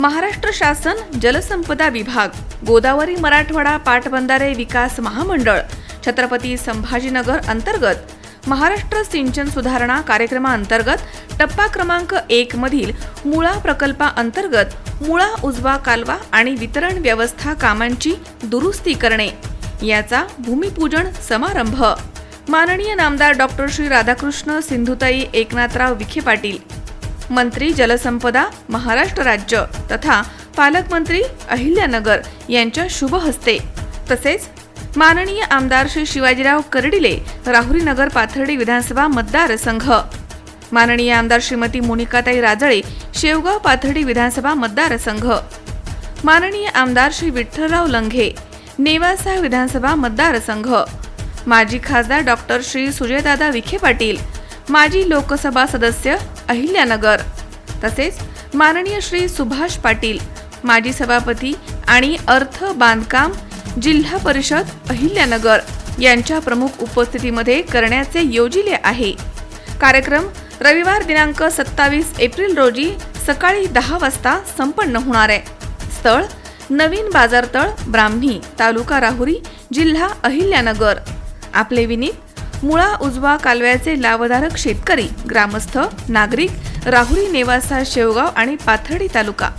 महाराष्ट्र शासन जलसंपदा विभाग गोदावरी मराठवाडा पाटबंधारे विकास महामंडळ छत्रपती संभाजीनगर अंतर्गत महाराष्ट्र सिंचन सुधारणा कार्यक्रमाअंतर्गत टप्पा क्रमांक एक मधील मुळा प्रकल्पाअंतर्गत मुळा उजवा कालवा आणि वितरण व्यवस्था कामांची दुरुस्ती करणे याचा भूमिपूजन समारंभ. माननीय नामदार डॉक्टर श्री राधाकृष्ण सिंधुताई एकनाथराव विखे पाटील मंत्री जलसंपदा महाराष्ट्र राज्य तथा पालकमंत्री अहिल्यानगर यांच्या शुभ हस्ते. तसेच माननीय आमदार श्री शिवाजीराव कर्डिले राहुरी नगर पाथर्डी विधानसभा मतदारसंघ माननीय आमदार श्रीमती मोनिकाताई राजळे शेवगाव पाथर्डी विधानसभा मतदारसंघ माननीय आमदार श्री विठ्ठलराव लंघे नेवासा विधानसभा मतदारसंघ माजी खासदार डॉक्टर श्री सुजयदादा विखे पाटील माजी लोकसभा सदस्य अहिल्यानगर. तसेच माननीय श्री सुभाष पाटील माजी सभापती आणि अर्थ बांधकाम जिल्हा परिषद अहिल्यानगर यांच्या प्रमुख उपस्थितीमध्ये करण्याचे योजिले आहे. कार्यक्रम रविवार दिनांक सत्तावीस एप्रिल रोजी सकाळी दहा वाजता संपन्न होणार आहे. स्थळ नवीन बाजारतळ ब्राह्मणी तालुका राहुरी जिल्हा अहिल्यानगर. आपले विनीत मुळा उजवा कालव्याचे लाभधारक शेतकरी ग्रामस्थ नागरिक राहुरी नेवासा शेवगाव आणि पाथर्डी तालुका.